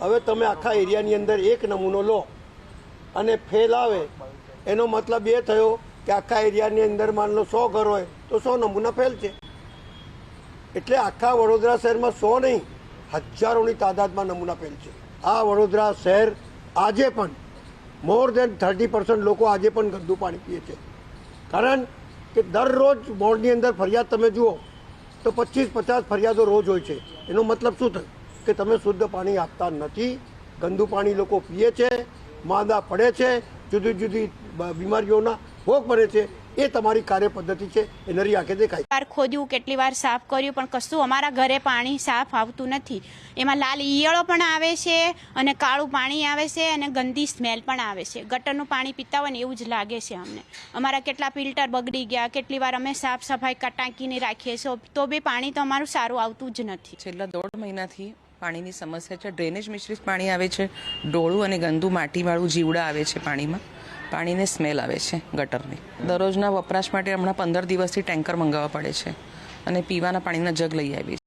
હવે તમે આખા એરિયાની અંદર એક નમૂનો લો અને ફેલ આવે, એનો મતલબ એ થયો કે આખા એરિયાની અંદર માન લો સો ઘર હોય, તો સો નમૂના ફેલ છે. એટલે આખા વડોદરા શહેરમાં સો નહીં, હજારોની તાદાદમાં નમૂના ફેલ છે. આ વડોદરા શહેર આજે પણ મોર દેન થર્ટી પર્સન્ટ લોકો આજે પણ ગંદુ પાણી પીએ છે. કારણ કે દરરોજ બોર્ડની અંદર ફરિયાદ તમે જુઓ, તો પચીસ પચાસ ફરિયાદો રોજ હોય છે. એનો મતલબ શું થયું? કે તમે શુદ્ધ પાણી આપતા નથી ગંદુ પાણી લોકો પીએ છે માંદા પડે છે જુદી જુદી બીમારીઓના ભોગ બને છે એ તમારી કાર્ય પદ્ધતિ છે એ નરી આંખે દેખાય. વાર ખોદ્યું કેટલી વાર સાફ કર્યું પણ કશું અમારા ઘરે પાણી સાફ આવતું નથી. એમાં લાલ ઈયળો પણ આવે છે અને કાળું પાણી આવે છે અને ગંદી સ્મેલ પણ આવે છે. ગટરનું પાણી પીતા હોય ને એવું જ લાગે છે અમને. અમારા કેટલા ફિલ્ટર બગડી ગયા કેટલી વાર અમે સાફ સફાઈ કટાંકીને રાખીએ છીએ તો બી પાણી તો અમારું સારું આવતું જ નથી. છેલ્લા દોઢ મહિનાથી પાણીની સમસ્યા છે. ડ્રેનેજ મિશ્રિત પાણી આવે છે. ડોળું અને ગંદુ માટીવાળું જીવડા આવે છે પાણીમાં. પાણીને સ્મેલ આવે છે ગટરની. દરરોજના વપરાશ માટે હમણાં પંદર દિવસથી ટેન્કર મંગાવવા પડે છે અને પીવાના પાણીના જગ લઈ આવીએ